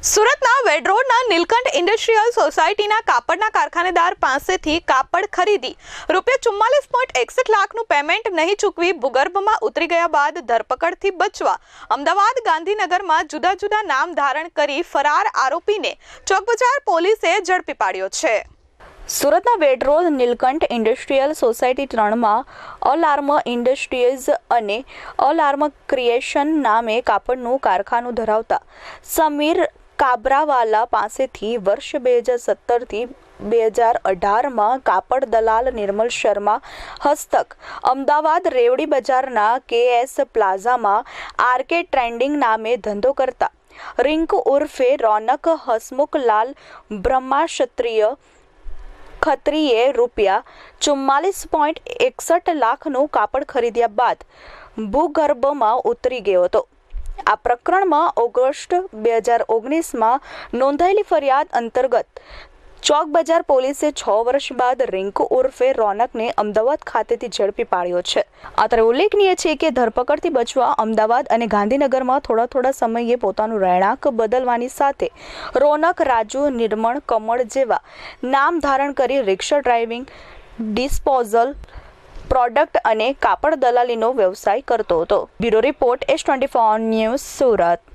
સુરતના વેડરોડના નીલકંઠ ઇન્ડસ્ટ્રીયલ સોસાયટીના કાપડના કારખાનેદાર પાસેથી કાપડ ખરીદી રૂપિયા ચુમ્માલીસ પોઈન્ટ એકસઠ લાખનું પેમેન્ટ નહીં ચૂકવી ભૂગર્ભમાં ઉતરી ગયા બાદ ધરપકડથી બચવા અમદાવાદ ગાંધીનગરમાં જુદા જુદા નામ ધારણ કરી ફરાર આરોપીને ચોકબજાર પોલીસે ઝડપી પાડ્યો છે. સુરતના વેડરોડ નીલકંઠ ઇન્ડસ્ટ્રીયલ સોસાયટી ત્રણમાં અલાર્મ ઇન્ડસ્ટ્રીઝ અને અલાર્મ ક્રિએશન નામે કાપડનું કારખાનું ધરાવતા સમીર કાબરાવાલા પાસેથી વર્ષ બે હજાર સત્તરથી બે હજાર અઢારમાં કાપડ દલાલ નિર્મલ શર્મા હસ્તક, અમદાવાદ રેવડી બજારના કે એસ પ્લાઝામાં આરકે ટ્રેન્ડિંગ નામે ધંધો કરતા. રિંકુ ઉર્ફે રોનક હસમુખલાલ બ્રહ્માક્ષત્રિય ખત્રીએ રૂપિયા ચુમ્માલીસ પોઈન્ટ એકસઠ લાખનું કાપડ ખરીદ્યા બાદ ભૂગર્ભમાં ઉતરી ગયો હતો. આ પ્રકરણમાં ઓગસ્ટ બે હજાર ઓગણીસમાં નોંધાયેલી ફરિયાદ અંતર્ગત ચોક બજાર પોલીસે છ વર્ષ બાદ રિંકુ ઉર્ફે રોનકને અમદાવાદ ખાતેથી ઝડપી પાડ્યો છે. અત્રે ઉલ્લેખનીય છે કે ધરપકડથી બચવા અમદાવાદ અને ગાંધીનગરમાં થોડા થોડા સમયે પોતાનું રહેણાંક બદલવાની સાથે રોનક, રાજુ, નિર્મળ, કમળ જેવા નામ ધારણ કરી રિક્ષા ડ્રાઇવિંગ, ડિસ્પોઝલ પ્રોડક્ટ અને કાપડ દલાલીનો વ્યવસાય કરતો હતો. Bureau report S twenty four news Surat.